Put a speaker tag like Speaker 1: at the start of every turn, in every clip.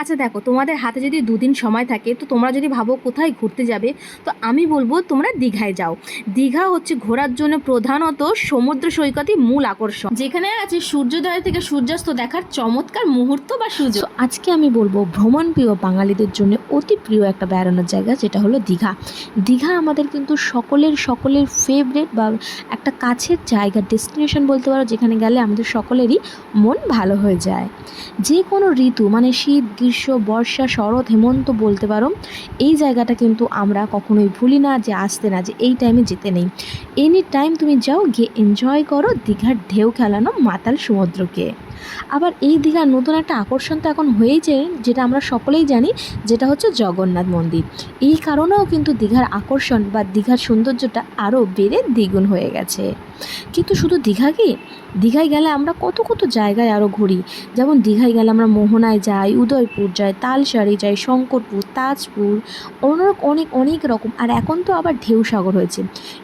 Speaker 1: আচ্ছা দেখো, তোমাদের হাতে যদি দুদিন সময় থাকে, তো তোমরা যদি ভাবো কোথায় ঘুরতে যাবে, তো আমি বলব তোমরা দীঘায় যাও। দীঘা হচ্ছে ঘোরার জন্য প্রধানত সমুদ্র সৈকতই মূল আকর্ষণ। যেখানে আছে সূর্যোদয় থেকে সূর্যাস্ত দেখার চমৎকার মুহূর্ত বা সুযোগ। আজকে আমি বলব ভ্রমণ প্রিয় বাঙালিদের জন্য অতি প্রিয় একটা বেড়ানোর জায়গা যেটা হলো দীঘা। দীঘা আমাদের কিন্তু সকলের সকলের ফেভারেট বা একটা কাছের জায়গা ডেস্টিনেশন বলতে পারো, যেখানে গেলে আমাদের সকলেরই মন ভালো হয়ে যায়। যে কোনো ঋতু মানে শীত, গ্রীষ্ম বর্ষা, শরৎ, হেমন্ত বলতে পারো, এই জায়গাটা কিন্তু আমরা কখনোই ভুলি না যে আসতে না, যে এই টাইমে যেতে নেই। এনি টাইম তুমি যাও, গিয়ে এনজয় করো দীঘার ঢেউ খেলানো মাতাল সমুদ্রকে। আবার এই দীঘার নতুন একটা আকর্ষণ তো এখন হয়েইছে, যেটা আমরা সকলেই জানি, যেটা হচ্ছে জগন্নাথ মন্দির। এই কারণেও কিন্তু দীঘার আকর্ষণ বা দীঘার সৌন্দর্যটা আরও বেড়ে দ্বিগুণ হয়ে গেছে। কিন্তু শুধু দীঘা কি? দীঘায় গেলে আমরা কত কত জায়গায় আরও ঘুরি। যেমন দীঘায় গেলে আমরা মোহনায় যাই, উদয়পুর যাই তালসারি যাই, শঙ্করপুর, তাজপুর, অনেক অনেক অনেক রকম। আর এখন তো আবার ঢেউ সাগর হয়েছে।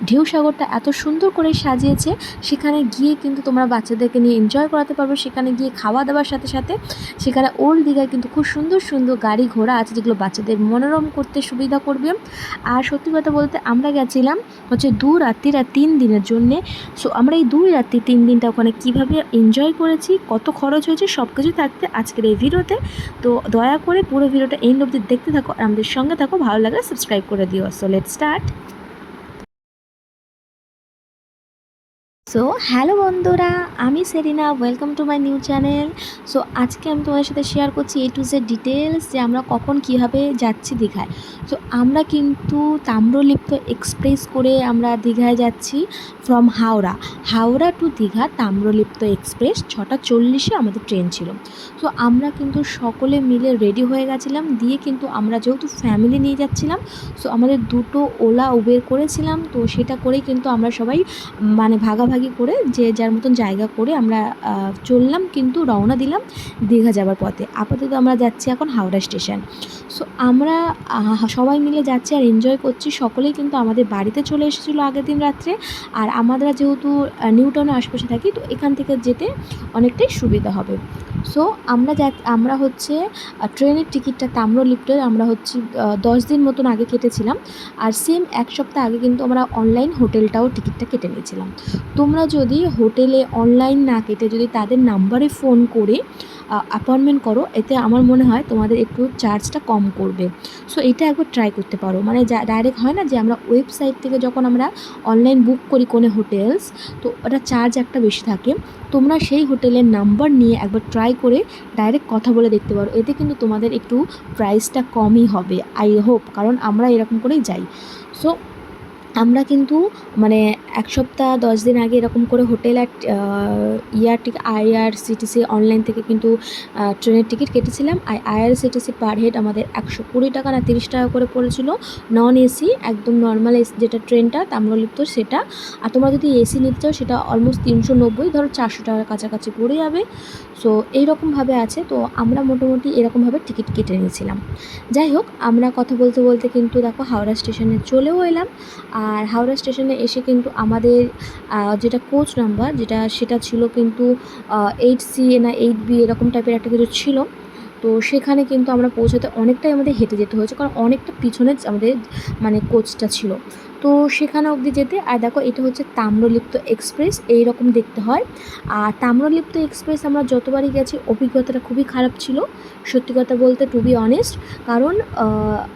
Speaker 1: ঢেউ সাগরটা এত সুন্দর করে সাজিয়েছে, সেখানে গিয়ে কিন্তু তোমরা বাচ্চাদেরকে নিয়ে এনজয় করাতে পারবে, সেখানে গিয়ে খাওয়া দাওয়ার সাথে সাথে সেখানে ওল্ড দীঘায় কিন্তু খুব সুন্দর সুন্দর গাড়ি ঘোড়া আছে যেগুলো বাচ্চাদের মনোরম করতে সুবিধা করবে। আর সত্যি কথা বলতে আমরা গেছিলাম হচ্ছে দু রাত্রির আর তিন দিনের জন্যে। সো আমরা এই দুই রাত্রি, তিন দিনটা ওখানে কীভাবে এনজয় করেছি, কত খরচ হয়েছে সব কিছু থাকতে আজকের এই ভিডিওতে তো। দয়া করে পুরো ভিডিওটা এন্ড অবধি দেখতে থাকো আর আমাদের সঙ্গে থাকো। ভালো লাগলে সাবস্ক্রাইব করে দিও। So let start so hello বন্ধুরা, আমি Serena welcome to my new channel so আজকে আমি তোমাদের সাথে শেয়ার করছি এ টু জেড ডিটেলস যে আমরা কখন কীভাবে যাচ্ছি দীঘায়। সো আমরা কিন্তু তাম্রলিপ্ত এক্সপ্রেস করে আমরা দীঘায় যাচ্ছি from Howrah. Howrah to Digha Tamralipta express ছটা চল্লিশে আমাদের ট্রেন ছিল। তো আমরা কিন্তু সকলে মিলে রেডি হয়ে গেছিলাম, দিয়ে কিন্তু আমরা যেহেতু ফ্যামিলি নিয়ে যাচ্ছিলাম সো আমাদের দুটো ওলা উবের করেছিলাম, তো সেটা করেই কিন্তু আমরা সবাই মানে ভাগাভাগি করে যে যার মতন জায়গা করে আমরা চললাম কিন্তু রওনা দিলাম দীঘা যাওয়ার পথে। আপাতত আমরা যাচ্ছি এখন হাওড়া স্টেশন। সো আমরা সবাই মিলে যাচ্ছি আর এনজয় করছি। সকলেই কিন্তু আমাদের বাড়িতে চলে এসেছিল আগের দিন রাত্রে। আর আমরা যেহেতু আহ, নিউ টাউনের আশপাশে থাকি তো এখান থেকে যেতে অনেকটাই সুবিধা হবে। সো আমরা যা আমরা হচ্ছে ট্রেনের টিকিটটা তাম্রলিপ্টের আমরা হচ্ছে দশ দিন মতন আগে কেটেছিলাম। আর সেম এক সপ্তাহ আগে কিন্তু আমরা অনলাইন হোটেলটাও টিকিটটা কেটে নিয়েছিলাম। তোমরা যদি হোটেলে অনলাইন না কেটে যদি তাদের নাম্বারে ফোন করে অ্যাপয়েন্টমেন্ট করো, এতে আমার মনে হয় তোমাদের একটু চার্জটা কম করবে। সো এটা একবার ট্রাই করতে পারো। মানে যা ডাইরেক্ট হয় না যে আমরা ওয়েবসাইট থেকে যখন আমরা অনলাইন বুক করি কোনো হোটেলস তো ওটা চার্জ একটা বেশি থাকে। তোমরা সেই হোটেলের নাম্বার নিয়ে একবার ট্রাই করে ডাইরেক্ট কথা বলে দেখতে পারো। এতে কিন্তু তোমাদের একটু প্রাইসটা কমই হবে। আই হোপ কারণ আমরা এরকম করেই যাই। সো আমরা কিন্তু মানে এক সপ্তাহ, দশ দিন আগে এরকম করে হোটেল আর ইয়ার টিকিট আইআরসিটিসি অনলাইন থেকে কিন্তু ট্রেনের টিকিট কেটেছিলাম। আর আইআরসিটিসি পার হেড আমাদের একশো কুড়ি টাকা না তিরিশ টাকা করে পড়েছিল। নন এসি একদম নর্মাল এসি যেটা ট্রেনটা, তাম্রলিপ্ত সেটা। আর তোমরা যদি এসি নিতে চাও, সেটা অলমোস্ট তিনশো নব্বই, ধরো চারশো টাকার কাছাকাছি পড়ে যাবে। সো এইরকমভাবে আছে। তো আমরা মোটামুটি এরকমভাবে টিকিট কেটে নিয়েছিলাম। যাই হোক, আমরা কথা বলতে বলতে কিন্তু দেখো হাওড়া স্টেশনে চলেও এলাম। আর হাওড়া স্টেশনে এসে কিন্তু আমাদের যেটা কোচ নাম্বার যেটা, সেটা ছিল কিন্তু এইট সি না এইট বি এরকম টাইপের একটা কিছু ছিল। তো সেখানে কিন্তু আমরা পৌঁছাতে অনেকটাই আমাদের হেঁটে যেতে হয়েছে, কারণ অনেকটা পিছনে আমাদের মানে কোচটা ছিল। তো সেখানে অবধি যেতে, আর দেখো এটা হচ্ছে তাম্রলিপ্ত এক্সপ্রেস এই রকম দেখতে হয়। আর তাম্রলিপ্ত এক্সপ্রেস আমরা যতবারই গেছি, অভিজ্ঞতাটা খুবই খারাপ ছিল, সত্যি কথা বলতে টু বি অনেস্ট কারণ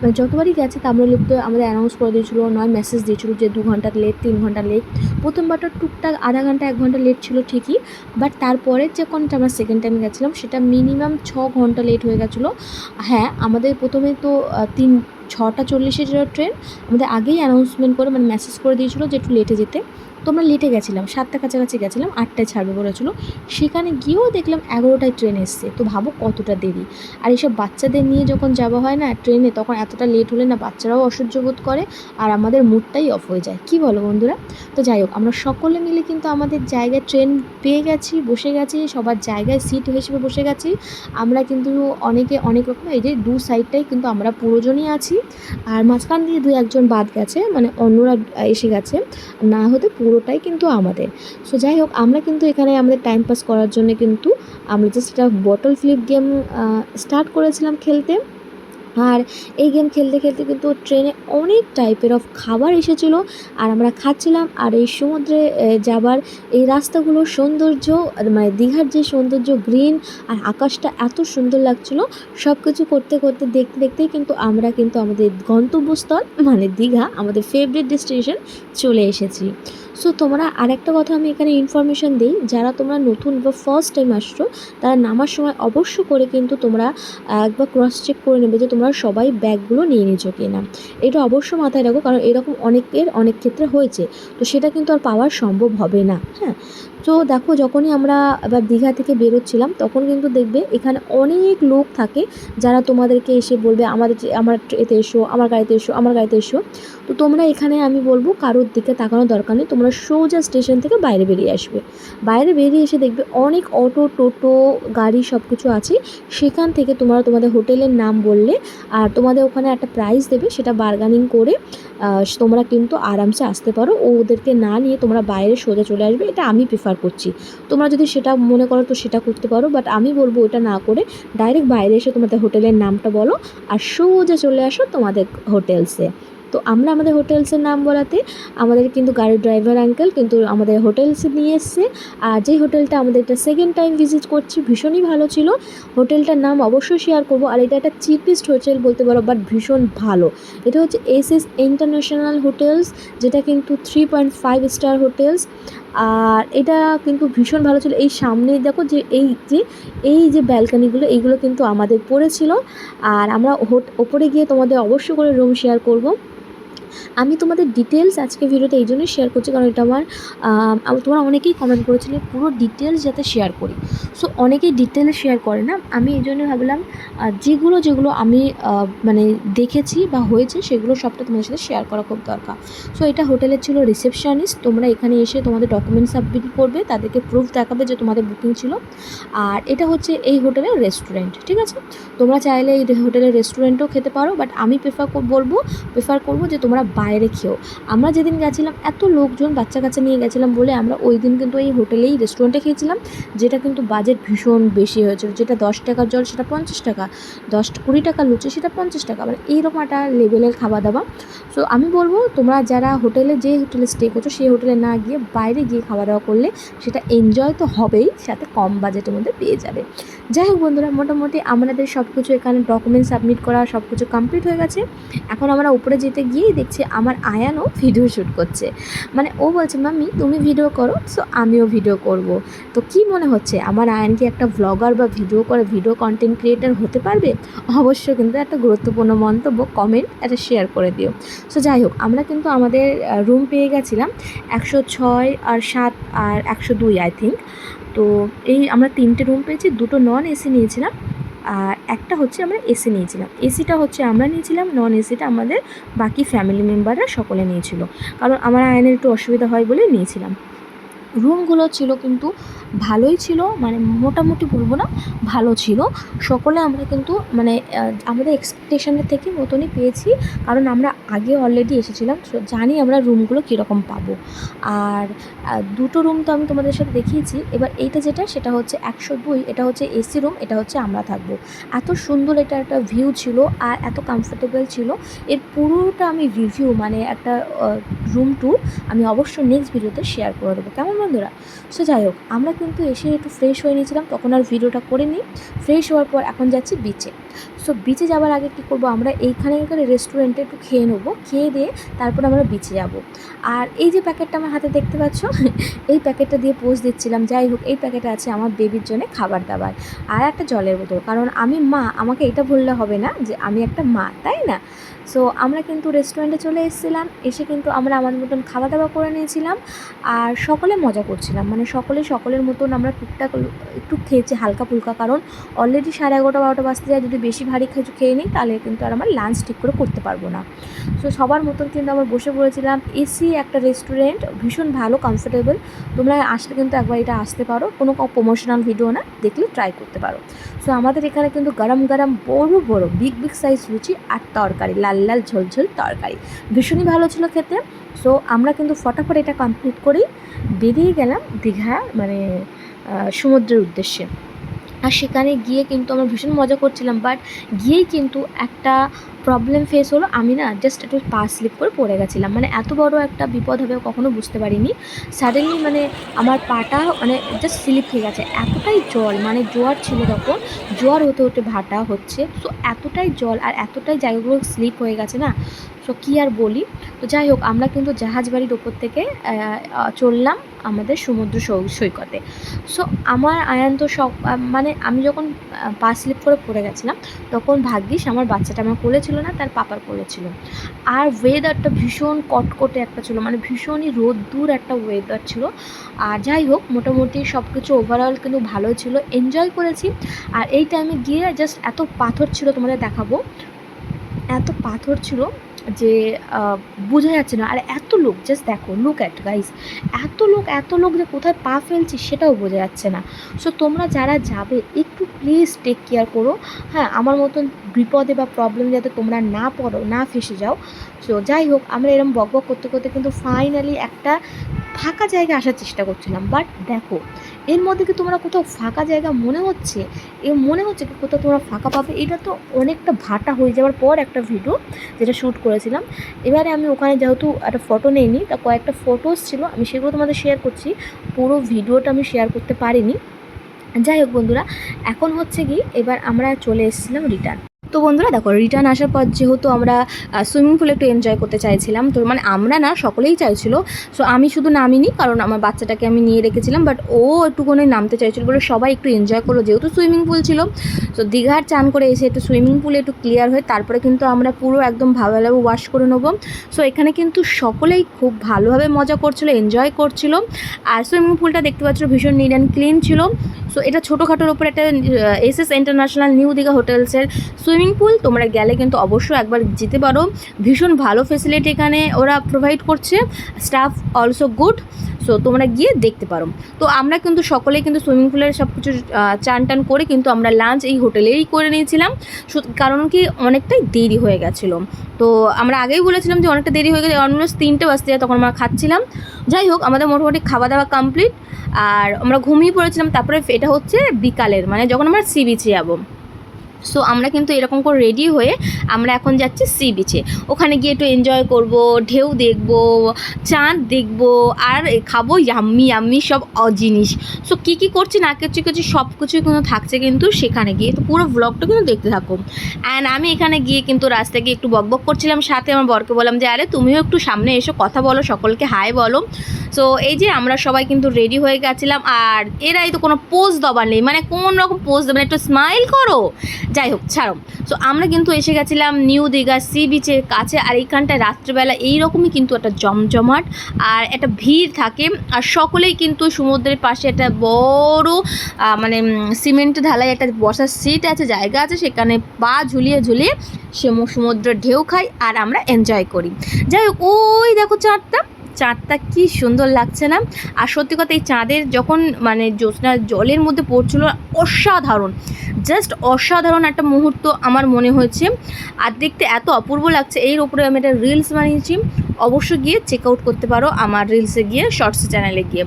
Speaker 1: মানে যতবারই গেছে, তাম্রলিপ্ত আমাদের অ্যানাউন্স করে দিয়েছিলো, নয় মেসেজ দিয়েছিলো যে দু ঘণ্টা লেট তিন ঘণ্টা লেট প্রথমবারটা টুকটাক আধা ঘণ্টা, এক ঘণ্টা লেট ছিল ঠিকই বাট তারপরে যে কোনটা আমরা সেকেন্ড টাইম গেছিলাম, সেটা মিনিমাম ছ ঘণ্টা লেট হয়ে গেছিল। হ্যাঁ আমাদের প্রথমে তো তিন ছটা চল্লিশে ছিল ট্রেন, আমাদের আগেই অ্যানাউন্সমেন্ট করে মানে মেসেজ করে দিয়েছিলো যে একটু লেটে যেতে। তো আমরা লেটে গেছিলাম, সাতটা কাছাকাছি গেছিলাম, আটটায় ছাড়বে বলেছিলো। সেখানে গিয়েও দেখলাম এগারোটায় ট্রেন এসছে, তো ভাবো কতটা দেরি। আর এইসব বাচ্চাদের নিয়ে যখন যাওয়া হয় না ট্রেনে তখন এতটা লেট হলে না বাচ্চারাও অসহ্য বোধ করে, আর আমাদের মুডটাই অফ হয়ে যায়। কি বলো বন্ধুরা? তো যাই হোক, আমরা সকলে মিলে কিন্তু আমাদের জায়গায় ট্রেন পেয়ে গেছি, বসে গেছি, সবার জায়গায় সিট হিসেবে বসে গেছি। আমরা কিন্তু অনেকে অনেক রকম, এই যে দু সাইডটাই কিন্তু আমরা পুরোজনই আছি। আর মাঝখান দিয়ে দু একজন বাদ গেছে মানে অন্যরা এসে গেছে। না হতে পুরো পুরোটাই কিন্তু আমাদের। সো যাই হোক আমরা কিন্তু এখানে আমাদের টাইম পাস করার জন্য কিন্তু আমরা জাস্ট একটা বটল ফ্লিপ গেম স্টার্ট করেছিলাম খেলতে। আর এই গেম খেলতে খেলতে কিন্তু ট্রেনে অনেক টাইপের অফ খাবার এসেছিল। আর আমরা খাচ্ছিলাম আর এই সমুদ্রে যাবার এই রাস্তাগুলোর সৌন্দর্য মানে দীঘার যে সৌন্দর্য গ্রিন আর আকাশটা এত সুন্দর লাগছিল। সব কিছু করতে করতে, দেখতে দেখতেই কিন্তু আমরা কিন্তু আমাদের গন্তব্যস্থল মানে দীঘা, আমাদের ফেভারিট ডেস্টিনেশন চলে এসেছি। সো তোমরা আরেকটা কথা আমি এখানে ইনফরমেশান দিই। যারা তোমরা নতুন বা ফার্স্ট টাইম আসছো, তারা নামার সময় অবশ্য করে কিন্তু তোমরা একবার ক্রস চেক করে নেবে যে তোমরা সবাই ব্যাগগুলো নিয়ে নিচ্ছ কিনা এটা অবশ্য মাথায় রাখো, কারণ এরকম অনেকের, অনেক ক্ষেত্রে হয়েছে। তো সেটা কিন্তু আর পাওয়া সম্ভব হবে না হ্যাঁ? তো দেখো, যখনই আমরা এবার দীঘা থেকে বেরোচ্ছিলাম, তখন কিন্তু দেখবে এখানে অনেক লোক থাকে, যারা তোমাদেরকে এসে বলবে, আমাদের আমার এতে এসো, আমার গাড়িতে এসো, আমার গাড়িতে এসো। তো তোমরা এখানে আমি বলব, কারোর দিকে তাকানোর দরকার নেই, তোমরা সোজা স্টেশন থেকে বাইরে বেরিয়ে আসবে। বাইরে বেরিয়ে এসে দেখবে অনেক অটো, টোটো, গাড়ি সব কিছু আছে। সেখান থেকে তোমরা তোমাদের হোটেলের নাম বললে আর তোমাদের ওখানে একটা প্রাইস দেবে, সেটা বার্গানিং করে তোমরা কিন্তু আরামসে আসতে পারো। ও ওদেরকে না নিয়ে তোমরা বাইরে সোজা চলে আসবে, এটা আমি প্রিফার করছি। তোমরা যদি সেটা মনে করো তো সেটা করতে পারো বাট আমি বলব ওটা না করে ডাইরেক্ট বাইরে এসে তোমাদের হোটেলের নামটা বলো, আর সোজা চলে আসো তোমাদের হোটেলসে তো আমরা আমাদের হোটেলসের নাম বলাতে আমাদের কিন্তু গাড়ির ড্রাইভার আঙ্কেল কিন্তু আমাদের হোটেলসে নিয়ে এসছে। আর যেই হোটেলটা আমাদের এটা সেকেন্ড টাইম ভিজিট করছি, ভীষণই ভালো ছিল। হোটেলটার নাম অবশ্যই শেয়ার করব। আর এটা একটা চিপেস্ট হোটেল বলতে পারো বাট ভীষণ ভালো। এটা হচ্ছে এস এস ইন্টারন্যাশনাল হোটেলস যেটা কিন্তু three point five star hotels আর এটা কিন্তু ভীষণ ভালো ছিল। এই সামনে দেখো যে এই যে এই যে ব্যালকানিগুলো এইগুলো কিন্তু আমাদের পড়েছিল। আর আমরা ওপরে গিয়ে তোমাদের অবশ্য করে রুম শেয়ার করব। আমি তোমাদের ডিটেলস আজকে ভিডিওতে এই জন্যই শেয়ার করছি, কারণ এটা আমার তোমরা অনেকেই কমেন্ট করেছিলে পুরো ডিটেলস যাতে শেয়ার করি। সো অনেকেই ডিটেলস শেয়ার করে না। আমি এই জন্য ভাবলাম যেগুলো যেগুলো আমি মানে দেখেছি বা হয়েছে, সেগুলো সবটা তোমাদের সাথে শেয়ার করা খুব দরকার। সো এটা হোটেলের ছিল রিসেপশনিস্ট তোমরা এখানে এসে তোমাদের ডকুমেন্ট সাবমিট করবে, তাদেরকে প্রুফ দেখাবে যে তোমাদের বুকিং ছিল। আর এটা হচ্ছে এই হোটেলের রেস্টুরেন্ট ঠিক আছে? তোমরা চাইলে এই হোটেলের রেস্টুরেন্টও খেতে পারো বাট আমি প্রেফার বলব প্রেফার করব যে তোমরা বাইরে খেও। আমরা যেদিন গেছিলাম, এত লোকজন বাচ্চা কাচ্চা নিয়ে গেছিলাম বলে আমরা ওই দিন কিন্তু এই হোটেলেই রেস্টুরেন্টে খেয়েছিলাম, যেটা কিন্তু বাজেট ভীষণ বেশি হয়েছিল যেটা দশ টাকার জল, সেটা পঞ্চাশ টাকা। দশ কুড়ি টাকা লুচি, সেটা পঞ্চাশ টাকা। মানে এইরকম একটা লেভেলের খাওয়া দাওয়া সো আমি বলব, তোমরা যারা হোটেলে, যে হোটেলে স্টে করছ, সেই হোটেলে না গিয়ে বাইরে গিয়ে খাওয়া দাওয়া করলে সেটা এনজয় তো হবেই, সাথে কম বাজেটের মধ্যে পেয়ে যাবে। যাই হোক বন্ধুরা, মোটামুটি আমাদের সব কিছু এখানে ডকুমেন্ট সাবমিট করা সব কিছু কমপ্লিট হয়ে গেছে। এখন আমরা উপরে যেতে গিয়েই দেখছি আমার আয়ানও ভিডিও শ্যুট করছে। মানে ও বলছে, মাম্মি, তুমি ভিডিও করো সো আমিও ভিডিও করব। তো কি মনে হচ্ছে, আমার আয়ান কি একটা ভ্লগার বা ভিডিও করে ভিডিও কন্টেন্ট ক্রিয়েটার হতে পারবে? অবশ্যই কিন্তু একটা গুরুত্বপূর্ণ মন্তব্য কমেন্ট একটা শেয়ার করে দিও। সো যাই হোক, আমরা কিন্তু আমাদের রুম পেয়ে গেছিলাম একশো ছয় আর সাত আর একশো দুই আই থিঙ্ক তো এই আমরা তিনটে রুম পেয়েছি, দুটো নন এসি নিয়েছিলাম। আর একটা হচ্ছে আমরা এসি নিয়েছিলাম। এসিটা হচ্ছে আমরা নিয়েছিলাম নন এসিটা আমাদের বাকি ফ্যামিলি মেম্বাররা সকলে নিয়েছিল। কারণ আমার আয়নের একটু অসুবিধা হয় বলে নিয়েছিলাম। রুমগুলো ছিল কিন্তু ভালোই ছিল মানে মোটামুটি বলব না, ভালো ছিল। সকলে আমরা কিন্তু মানে আমাদের এক্সপেকটেশনের থেকে মতনই পেয়েছি, কারণ আমরা আগে অলরেডি এসেছিলাম জানি আমরা রুমগুলো কীরকম পাবো। আর দুটো রুম তো আমি তোমাদের সাথে দেখিয়েছি, এবার এইটা যেটা, সেটা হচ্ছে একশো দুই, এটা হচ্ছে এসি রুম এটা হচ্ছে আমরা থাকব। এত সুন্দর এটা একটা ভিউ ছিল, আর এত কমফোর্টেবল ছিল। এর পুরোটা আমি রিভিউ মানে একটা রুম টু আমি অবশ্যই নেক্সট ভিডিওতে শেয়ার করে দেবো। কেমন বন্ধুরা? সো যাই হোক, আমরা কিন্তু এসে একটু ফ্রেশ হয়ে নিয়েছিলাম, তখন আর ভিডিওটা করে নিই ফ্রেশ হওয়ার পর এখন যাচ্ছি বিচে সো বিচে যাওয়ার আগে কী করব, আমরা এইখানে এখানে রেস্টুরেন্টে একটু খেয়ে নেব, খেয়ে দিয়ে তারপর আমরা বিচে যাব। আর এই যে প্যাকেটটা আমার হাতে দেখতে পাচ্ছ, এই প্যাকেটটা দিয়ে পোস্ট দিচ্ছিলাম, যাই হোক, এই প্যাকেটে আছে আমার বেবির জন্য খাবার দাবার আর একটা জলের বোতল। কারণ আমি মা, আমাকে এটা বললে হবে না যে আমি একটা মা, তাই না? সো আমরা কিন্তু রেস্টুরেন্টে চলে এসেছিলাম, এসে কিন্তু আমরা আমাদের মতন খাওয়া দাওয়া করে নিয়েছিলাম আর সকলে মজা করছিলাম। মানে সকলে, সকলের মতন আমরা টুকটাক একটু খেয়েছি হালকা ফুলকা। কারণ অলরেডি সাড়ে এগারোটা, বারোটা বাজতে যায়। যদি বেশি ভারী কিছু খেয়ে নিই, তাহলে কিন্তু আর আমার লাঞ্চ ঠিক করে করতে পারব না। সো সবার মতন কিন্তু আমরা বসে পড়েছিলাম। এসি একটা রেস্টুরেন্ট ভীষণ ভালো কমফোর্টেবল তোমরা আসলে কিন্তু একবার এটা আসতে পারো। কোনো প্রমোশনাল ভিডিও না, দেখলে ট্রাই করতে পারো। সো আমাদের এখানে কিন্তু গরম গরম বড় বড় বিগ বিগ সাইজ লুচি আর তরকারি, লাল লাল ঝোল ঝোল তরকারি। ভীষণই ভালো ছিল খেতে। সো আমরা কিন্তু ফটাফট এটা কমপ্লিট করেই বেরিয়ে গেলাম দীঘা মানে সমুদ্রের উদ্দেশ্যে। আর সেখানে গিয়ে কিন্তু আমরা ভীষণ মজা করছিলাম বাট গিয়েই কিন্তু একটা প্রবলেম ফেস হলো। আমি না জাস্ট একটু পা স্লিপ করে পড়ে গেছিলাম। মানে এত বড় একটা বিপদ হবে কখনো বুঝতে পারিনি। সাডেনলি মানে আমার পাটা মানে জাস্ট স্লিপ হয়ে গেছে। এতটাই জল মানে জোয়ার ছিল তখন। জোয়ার হতে হতে ভাটা হচ্ছে। তো এতটাই জল আর এতটাই জায়গাগুলো স্লিপ হয়ে গেছে না। তো কী আর বলি? তো যাই হোক, আমরা কিন্তু জাহাজ বাড়ির ওপর থেকে চললাম আমাদের সমুদ্র সৌ- সৈকতে। সো আমার আয়ান তো সব মানে আমি যখন পা স্লিপ করে পড়ে গেছিলাম, তখন ভাগ্যিস আমার বাচ্চাটা আমার কোলে ছিল না, তার পাপার কোলে ছিল। আর ওয়েদারটা ভীষণ কটকটে একটা ছিল মানে ভীষণই রোদ্দুর একটা ওয়েদার ছিল। আর যাই হোক, মোটামুটি সব কিছু ওভারঅল কিন্তু ভালো ছিল এনজয় করেছি। আর এই টাইমে গিয়ে জাস্ট এত পাথর ছিল তোমাদের দেখাবো, এত পাথর ছিল যে বোঝা যাচ্ছে না। আর এত লোক জাস্ট দেখো লুক অ্যাট গাইস এত লোক এত লোক যে কোথায় পা ফেলছে সেটাও বোঝা যাচ্ছে না। সো তোমরা যারা যাবে, একটু প্লিজ টেক কেয়ার করো। হ্যাঁ আমার মতন বিপদে বা প্রবলেম যাতে তোমরা না পড়ো, না ফেসে যাও। সো যাই হোক, আমরা এরকম বক বক করতে করতে কিন্তু ফাইনালি একটা ফাঁকা জায়গায় আসার চেষ্টা করছিলাম বাট দেখো, এর মধ্যে কি তোমরা কোথাও ফাঁকা জায়গা মনে হচ্ছে? এ মনে হচ্ছে কি কোথাও তোমরা ফাঁকা পাবে? এটা তো অনেকটা ভাটা হয়ে যাওয়ার পর একটা ভিডিও যেটা শ্যুট করেছিলাম। এবারে আমি ওখানে যেহেতু একটা ফটো নেইনি, তা কয়েকটা ফটোস ছিল, আমি সেগুলো তোমাদের শেয়ার করছি। পুরো ভিডিওটা আমি শেয়ার করতে পারিনি। যাই হোক বন্ধুরা, এখন হচ্ছে কি, এবার আমরা চলে এসেছিলাম রিটার্ন তো বন্ধুরা, দেখো রিটার্ন আসার পর যেহেতু আমরা সুইমিং পুলে একটু এনজয় করতে চাইছিলাম, তো মানে আমরা না সকলেই চাইছিল সো আমি শুধু নামিনি, কারণ আমার বাচ্চাটাকে আমি নিয়ে রেখেছিলাম বাট ও একটুখানি নামতে চাইছিল বলে সবাই একটু এনজয় করল, যেহেতু সুইমিং পুল ছিল। তো দীঘার চান করে এসে একটু সুইমিং পুলে একটু ক্লিয়ার হয়ে তারপরে কিন্তু আমরা পুরো একদম ভালোভাবে ওয়াশ করে নেব। সো এখানে কিন্তু সকলেই খুব ভালোভাবে মজা করছিল এনজয় করছিল। আর সুইমিং পুলটা দেখতে পাচ্ছ ভীষণ নিট অ্যান্ড ক্লিন ছিল। সো এটা ছোটোখাটোর ওপর একটা S S international new Digha হোটেলসের swimming pool তোমরা গেলে কিন্তু অবশ্যই একবার যেতে পারো। ভীষণ ভালো ফেসিলিটি এখানে ওরা প্রোভাইড করছে। স্টাফ অলসো গুড সো তোমরা গিয়ে দেখতে পারো। তো আমরা কিন্তু সকলেই কিন্তু সুইমিং পুলের সব কিছু চান টান করে কিন্তু আমরা লাঞ্চ এই হোটেলেই করে নিয়েছিলাম। কারণ কি অনেকটাই দেরি হয়ে গেছিল। তো আমরা আগেই বলেছিলাম যে অনেকটা দেরি হয়ে গেছে অলমোস্ট তিনটে বাজতে যায় তখন আমরা খাচ্ছিলাম। যাই হোক, আমাদের মোটামুটি খাওয়া দাওয়া কমপ্লিট আর আমরা ঘুমিয়ে পড়েছিলাম। তারপরে এটা হচ্ছে বিকালের মানে যখন আমরা সি বিচে যাব। সো আমরা কিন্তু এরকম করে রেডি হয়ে আমরা এখন যাচ্ছি সি বিচে ওখানে গিয়ে একটু এনজয় করব, ঢেউ দেখব, চাঁদ দেখব, আর খাব ইয়াম্মি ইয়াম্মি সব অ- জিনিস। সো কী কী করছি না করছি করছি সব কিছুই কিন্তু থাকছে কিন্তু সেখানে গিয়ে। তো পুরো ব্লগটা কিন্তু দেখতে থাকো। অ্যান্ড আমি এখানে গিয়ে কিন্তু রাস্তায় গিয়ে একটু বকবক করছিলাম। সাথে আমার বরকে বললাম যে, আরে, তুমিও একটু সামনে এসো, কথা বলো, সকলকে হাই বলো। সো এই যে আমরা সবাই কিন্তু রেডি হয়ে গেছিলাম। আর এরাই তো কোনো পোজ দেবার নেই। মানে কোন রকম পোজ দেবে একটু স্মাইল করো। যাই হোক ছাড়ো। সো আমরা কিন্তু এসে গেছিলাম নিউ দীঘা সি বিচের কাছে, আর এইখানটায় রাত্রেবেলা এইরকমই কিন্তু একটা জমজমাট আর একটা ভিড় থাকে। আর সকলেই কিন্তু সমুদ্রের পাশে একটা বড় মানে সিমেন্ট ঢালাই একটা বসার সিট আছে, জায়গা আছে, সেখানে পা ঝুলিয়ে ঝুলিয়ে সে সমুদ্রের ঢেউ খাই আর আমরা এনজয় করি। যাই হোক ওই দেখো চাঁদটা। চাঁদটা কি সুন্দর লাগছে না? আর সত্যি কথা এই চাঁদের যখন মানে জ্যোৎস্না জলের মধ্যে পড়ছিল, অসাধারণ। জাস্ট অসাধারণ একটা মুহূর্ত আমার মনে হয়েছে। আর দেখতে এত অপূর্ব লাগছে। এর ওপরে আমি একটা রিলস বানিয়েছি। অবশ্যই গিয়ে চেক আউট করতে পারো আমার রিলসে গিয়ে শর্টস চ্যানেলে গিয়ে।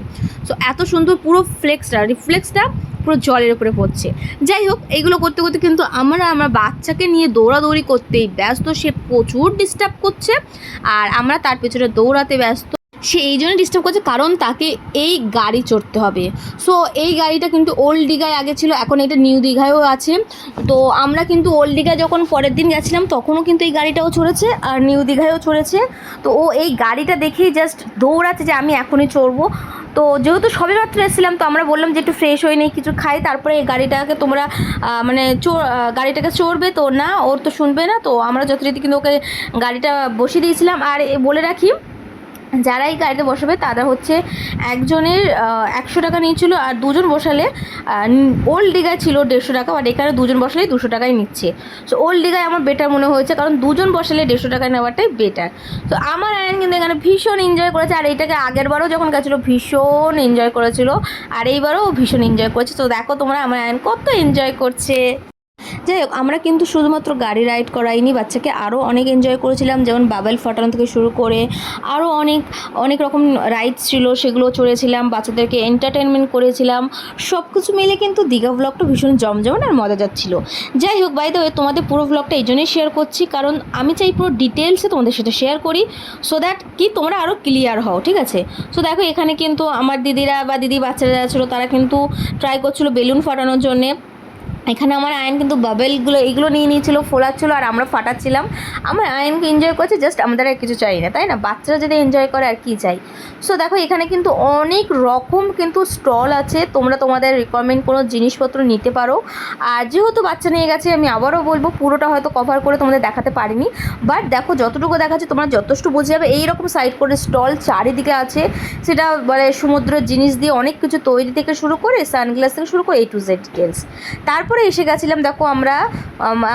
Speaker 1: সো এত সুন্দর পুরো ফ্লেক্সটা রিফ্লেক্সটা পুরো জলের উপরে পড়ছে। যাই হোক এইগুলো করতে করতে কিন্তু আমরা আমার বাচ্চাকে নিয়ে দৌড়াদৌড়ি করতেই ব্যস্ত, সে প্রচুর ডিস্টার্ব করছে। আর আমরা তার পেছনে দৌড়াতে ব্যস্ত। সে এই জন্য ডিস্টার্ব করছে, কারণ তাকে এই গাড়ি চড়তে হবে। সো এই গাড়িটা কিন্তু ওল্ড দীঘায় আগে ছিল, এখন এটা নিউ দীঘায়ও আছে। তো আমরা কিন্তু ওল্ড দীঘায় যখন পরের দিন গেছিলাম, তখনও কিন্তু এই গাড়িটাও চড়েছে, আর নিউ দীঘায়ও চড়েছে। তো ও এই গাড়িটা দেখেই জাস্ট দৌড়াচ্ছে যে আমি এখনই চড়বো। তো যেহেতু সবে মাত্র এসেছিলাম, তো আমরা বললাম যে একটু ফ্রেশ হয়ে নেই, কিছু খাই, তারপরে এই গাড়িটাকে তোমরা মানে গাড়িটাকে চড়বে তো না, ওর তো শুনবে না। তো আমরা যথারীতি কিন্তু ওকে গাড়িটা বসিয়ে দিয়েছিলাম। আর বলে রাখি যারা এই গাড়িতে বসাবে, তারা হচ্ছে একজনের একশো টাকা নিয়েছিল আর দুজন বসালে ওল্ড দীঘায় ছিল দেড়শো টাকা আর এখানে দুজন বসালে দুশো টাকায় নিচ্ছে। সো ওল্ড ডিগায় আমার বেটার মনে হয়েছে, কারণ দুজন বসালে দেড়শো টাকা নেওয়াটাই বেটার তো আমার আয়ন কিন্তু এখানে ভীষণ এনজয় করেছে, আর এইটাকে আগের বারও যখন গেছিল, ভীষণ এনজয় করেছিল, আর এইবারও ভীষণ এনজয় করেছে। তো দেখো তোমরা আমার আয়ন কত এনজয় করছে। যাই হোক, আমরা কিন্তু শুধুমাত্র গাড়ি রাইড করাইনি, বাচ্চাকে আরও অনেক এনজয় করেছিলাম, যেমন বাবেল ফাটানো থেকে শুরু করে আরও অনেক অনেক রকম রাইডস ছিল, সেগুলো চড়েছিলাম, বাচ্চাদেরকে এন্টারটেনমেন্ট করেছিলাম সব কিছু মিলে কিন্তু দীঘা ব্লগটা ভীষণ জমজমান আর মজা যাচ্ছিল। যাই হোক বাই দ্য তোমাদের পুরো ব্লগটা এই জন্যই শেয়ার করছি, কারণ আমি চাই পুরো ডিটেলসে তোমাদের সাথে শেয়ার করি সো দ্যাট কি তোমরা আরও ক্লিয়ার হও, ঠিক আছে? সো দেখো, এখানে কিন্তু আমার দিদিরা বা দিদি বাচ্চারা যারা ছিল, তারা কিন্তু ট্রাই করছিল বেলুন ফাটানোর জন্যে। এখানে আমার আয়ন কিন্তু বাবেলগুলো এইগুলো নিয়ে নিয়েছিল, ফোলাচ্ছিল, আর আমরা ফাটাচ্ছিলাম। আমার আয়নকে এনজয় করছে জাস্ট আমাদের আর কিছু চাই না, তাই না? বাচ্চারা যদি এনজয় করে, আর কি চাই? সো দেখো, এখানে কিন্তু অনেক রকম কিন্তু স্টল আছে। তোমরা তোমাদের রিকোয়ারমেন্ট কোনো জিনিসপত্র নিতে পারো। আর যেহেতু বাচ্চা নিয়ে গেছে, আমি আবারও বলব, পুরোটা হয়তো কভার করে তোমাদের দেখাতে পারিনি। বাট দেখো, যতটুকু দেখাচ্ছে, তোমরা যথেষ্ট বুঝে যাবে। এইরকম সাইড করে স্টল চারিদিকে আছে। সেটা মানে সমুদ্রের জিনিস দিয়ে অনেক কিছু তৈরি থেকে শুরু করে সানগ্লাস থেকে শুরু করে এ টু জেড ডিটেলস তারপরে এসে গেছিলাম, দেখো আমরা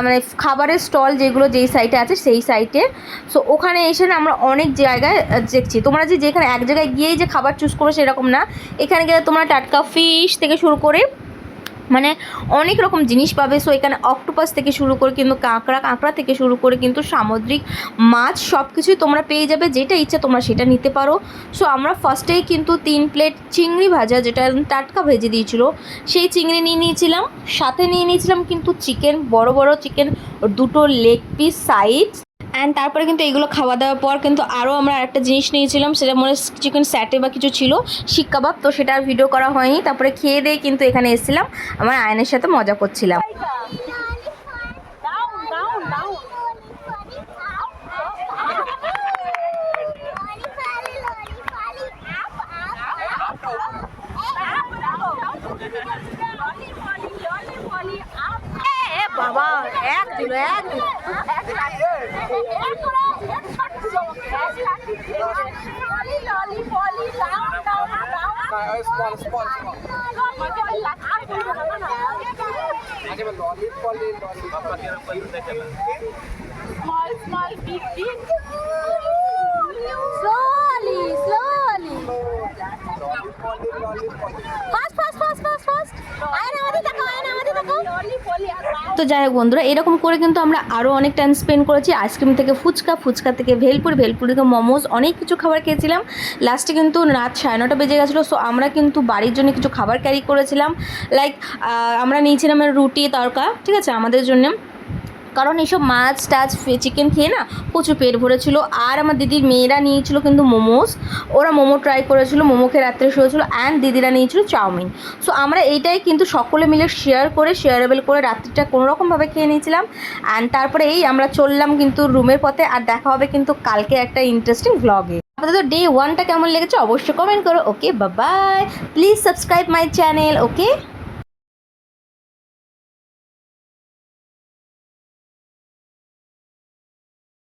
Speaker 1: মানে খাবারের স্টল যেগুলো যেই সাইটে আছে সেই সাইটে সো ওখানে এসে না আমরা অনেক জায়গায় দেখছি। তোমরা যে যেখানে, এক জায়গায় গিয়েই যে খাবার চুজ করো সেরকম না। এখানে গেলে তোমরা টাটকা ফিশ থেকে শুরু করে মানে অনেক রকম জিনিস পাবে। সো এখানে অক্টোপাস থেকে শুরু করে কিন্তু কাঁকড়া কাঁকড়া থেকে শুরু করে কিন্তু সামুদ্রিক মাছ সব কিছুই তোমরা পেয়ে যাবে। যেটা ইচ্ছা তোমরা সেটা নিতে পারো। সো আমরা ফার্স্টেই কিন্তু তিন প্লেট চিংড়ি ভাজা, যেটা টাটকা ভেজে দিয়েছিল, সেই চিংড়ি নিয়ে নিয়েছিলাম। সাথে নিয়ে নিয়েছিলাম কিন্তু চিকেন বড় বড় চিকেন দুটো লেগ পিস সাইড অ্যান্ড তারপরে কিন্তু এগুলো খাওয়া দাওয়ার পর কিন্তু আরও আমরা একটা জিনিস নিয়েছিলাম, সেটা মনে চিকেন স্যাটে বা কিছু ছিল, শিক কাবাব। তো সেটা আর ভিডিও করা হয়নি। তারপরে খেয়ে দিয়ে কিন্তু এখানে এসেছিলাম। আমার আয়নের সাথে মজা করছিলাম.
Speaker 2: বাবা, এক দিল এক দিল
Speaker 3: เอาสปอน
Speaker 2: สปอนสปอนมันจะเป็นหลักอันนี้มันร้อนนิดร้อนนิดร้อนนิดครับมันจะเป็นอยู่ในกัน small small big big slowly slowly
Speaker 3: ร้อนนิ
Speaker 2: ดร้อนนิดร้อนนิด
Speaker 1: তো যাই হোক বন্ধুরা, এরকম করে কিন্তু আমরা আরও অনেক টাইম স্পেন্ড করেছি। আইসক্রিম থেকে ফুচকা ফুচকা থেকে ভেলপুর ভেলপুর থেকে মোমোজ অনেক কিছু খাবার খেয়েছিলাম। লাস্টে কিন্তু রাত সাড়ে নটা বেজে গেছিল সো আমরা কিন্তু বাড়ির জন্য কিছু খাবার ক্যারি করেছিলাম। লাইক আমরা নিয়েছিলাম রুটি, তরকা, ঠিক আছে? আমাদের জন্য। কারণ এইসব মাছ টাছ চিকেন খেয়ে না প্রচুর পেট ভরেছিল। আর আমার দিদির মেয়েরা নিয়েছিল কিন্তু মোমোস। ওরা মোমো ট্রাই করেছিল মোমো খেয়ে রাত্রে শুয়েছিল অ্যান্ড দিদিরা নিয়েছিল চাউমিন। সো আমরা এইটাই কিন্তু সকলে মিলে শেয়ার করে শেয়ারেবল করে রাত্রিটা কোনোরকমভাবে খেয়ে নিয়েছিলাম। অ্যান্ড তারপরে এই আমরা চললাম কিন্তু রুমের পথে আর দেখা হবে কিন্তু কালকে একটা ইন্টারেস্টিং ভ্লগে আপাতত ডে ওয়ানটা কেমন লেগেছে অবশ্যই কমেন্ট করো। Okay Babai please subscribe my channel okay